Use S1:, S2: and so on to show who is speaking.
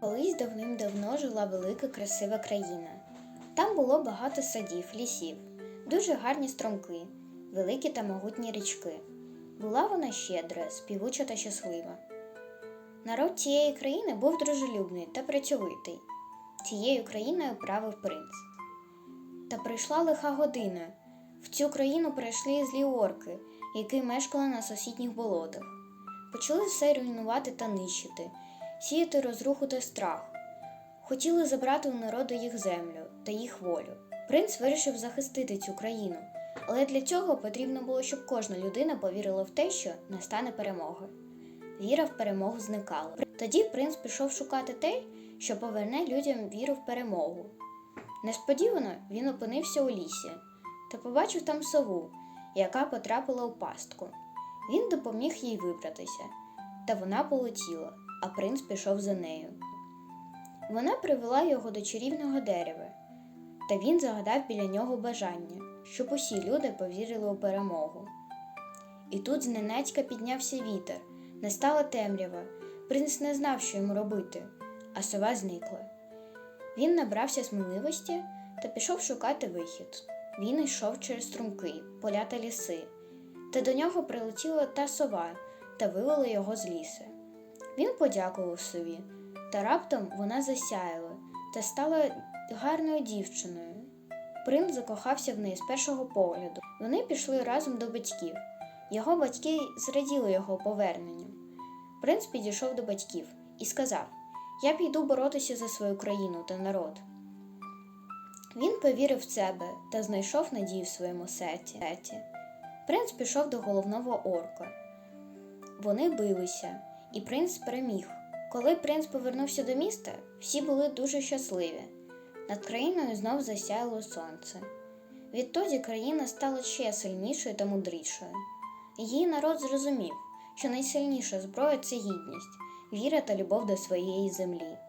S1: Колись давним-давно жила велика красива країна. Там було багато садів, лісів, дуже гарні стромки, великі та могутні річки. Була вона щедра, співуча та щаслива. Народ цієї країни був дружелюбний та працьовитий. Цією країною правив принц. Та прийшла лиха година. В цю країну прийшли злі орки, які мешкали на сусідніх болотах. Почали все руйнувати та нищити, сіяти розруху та страх. Хотіли забрати у народу їх землю та їх волю. Принц вирішив захистити цю країну, але для цього потрібно було, щоб кожна людина повірила в те, що настане перемога. Віра в перемогу зникала. Тоді принц пішов шукати те, що поверне людям віру в перемогу. Несподівано він опинився у лісі та побачив там сову, яка потрапила у пастку. Він допоміг їй вибратися, та вона полетіла, а принц пішов за нею. Вона привела його до чарівного дерева, та він загадав біля нього бажання, щоб усі люди повірили у перемогу. І тут зненацька піднявся вітер, настала темрява, принц не знав, що йому робити, а сова зникла. Він набрався сміливості та пішов шукати вихід. Він йшов через струмки, поля та ліси, та до нього прилетіла та сова та вивела його з лісу. Він подякував сові, та раптом вона засяяла та стала гарною дівчиною. Принц закохався в неї з першого погляду. Вони пішли разом до батьків. Його батьки зраділи його поверненню. Принц підійшов до батьків і сказав: Я піду боротися за свою країну та народ. Він повірив в себе та знайшов надію в своєму серці. Принц пішов до головного орка. Вони билися, і принц переміг. Коли принц повернувся до міста, всі були дуже щасливі. Над країною знов засяяло сонце. Відтоді країна стала ще сильнішою та мудрішою. Її народ зрозумів, що найсильніша зброя це гідність, віра та любов до своєї землі.